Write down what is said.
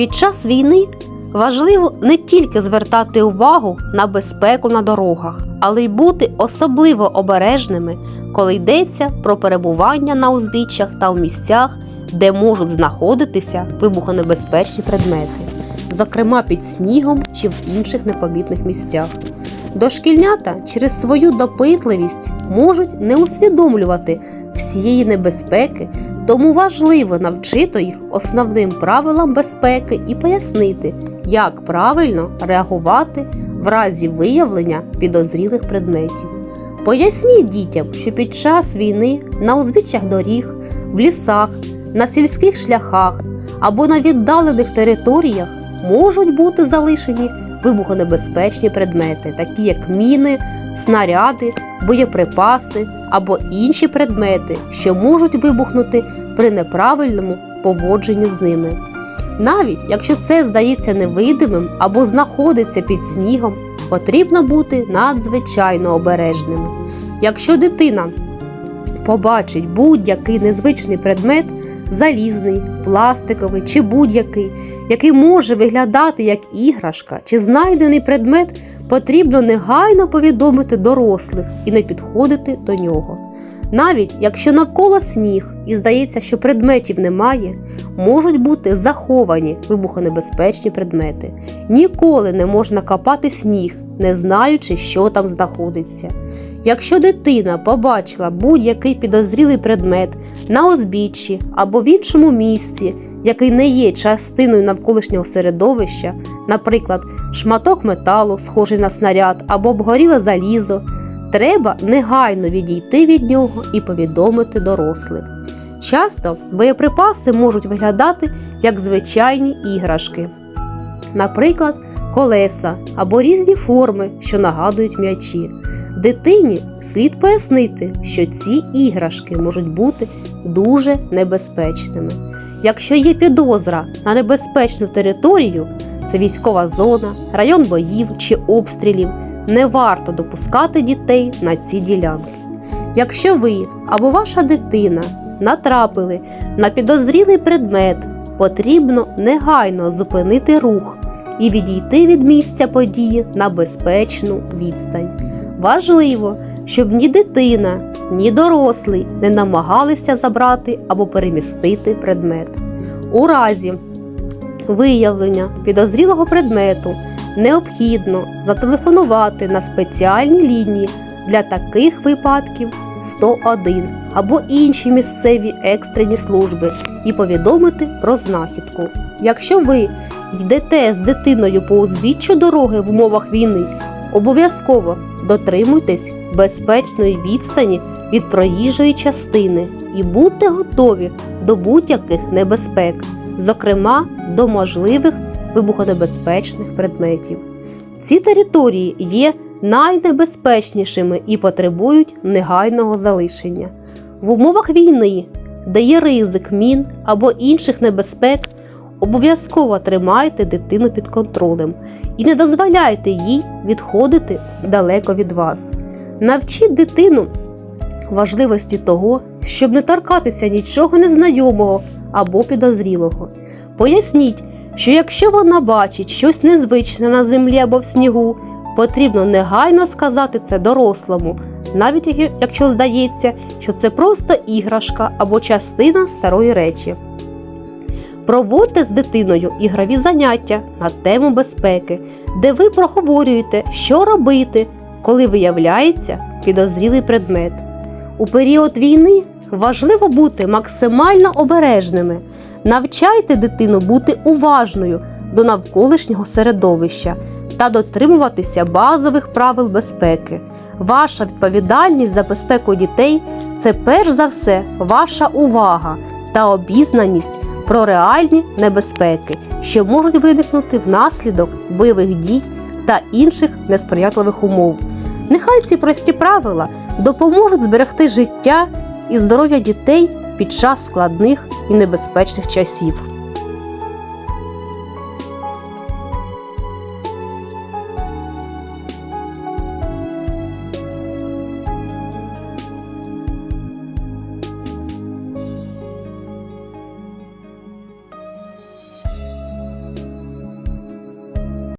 Під час війни важливо не тільки звертати увагу на безпеку на дорогах, але й бути особливо обережними, коли йдеться про перебування на узбіччях та в місцях, де можуть знаходитися вибухонебезпечні предмети, зокрема під снігом чи в інших непомітних місцях. Дошкільнята через свою допитливість можуть не усвідомлювати всієї небезпеки, тому важливо навчити їх основним правилам безпеки і пояснити, як правильно реагувати в разі виявлення підозрілих предметів. Поясніть дітям, що під час війни на узбіччях доріг, в лісах, на сільських шляхах або на віддалених територіях можуть бути залишені вибухонебезпечні предмети, такі як міни, снаряди, боєприпаси або інші предмети, що можуть вибухнути при неправильному поводженні з ними. Навіть якщо це здається невидимим або знаходиться під снігом, потрібно бути надзвичайно обережними. Якщо дитина побачить будь-який незвичний предмет, залізний, пластиковий чи будь-який, який може виглядати як іграшка чи знайдений предмет, потрібно негайно повідомити дорослих і не підходити до нього. Навіть якщо навколо сніг і здається, що предметів немає, можуть бути заховані вибухонебезпечні предмети. Ніколи не можна копати сніг, не знаючи, що там знаходиться. Якщо дитина побачила будь-який підозрілий предмет на узбіччі або в іншому місці, який не є частиною навколишнього середовища, наприклад, шматок металу, схожий на снаряд або обгоріле залізо, треба негайно відійти від нього і повідомити дорослих. Часто боєприпаси можуть виглядати як звичайні іграшки, наприклад, колеса або різні форми, що нагадують м'ячі. Дитині слід пояснити, що ці іграшки можуть бути дуже небезпечними. Якщо є підозра на небезпечну територію, це військова зона, район боїв чи обстрілів, не варто допускати дітей на ці ділянки. Якщо ви або ваша дитина натрапили на підозрілий предмет, потрібно негайно зупинити рух і відійти від місця події на безпечну відстань. Важливо, щоб ні дитина, ні дорослий не намагалися забрати або перемістити предмет. У разі виявлення підозрілого предмету необхідно зателефонувати на спеціальні лінії для таких випадків 101 або інші місцеві екстрені служби і повідомити про знахідку. Якщо ви йдете з дитиною по узбіччю дороги в умовах війни, обов'язково дотримуйтесь безпечної відстані від проїжджої частини і будьте готові до будь-яких небезпек, зокрема до можливих вибухонебезпечних предметів. Ці території є найнебезпечнішими і потребують негайного залишення. В умовах війни, де є ризик мін або інших небезпек, обов'язково тримайте дитину під контролем і не дозволяйте їй відходити далеко від вас. Навчіть дитину важливості того, щоб не торкатися нічого незнайомого або підозрілого. Поясніть, що якщо вона бачить щось незвичне на землі або в снігу, потрібно негайно сказати це дорослому, навіть якщо здається, що це просто іграшка або частина старої речі. Проводьте з дитиною ігрові заняття на тему безпеки, де ви проговорюєте, що робити, коли виявляється підозрілий предмет. У період війни важливо бути максимально обережними. Навчайте дитину бути уважною до навколишнього середовища та дотримуватися базових правил безпеки. Ваша відповідальність за безпеку дітей це перш за все ваша увага та обізнаність про реальні небезпеки, що можуть виникнути внаслідок бойових дій та інших несприятливих умов. Нехай ці прості правила допоможуть зберегти життя і здоров'я дітей під час складних і небезпечних часів.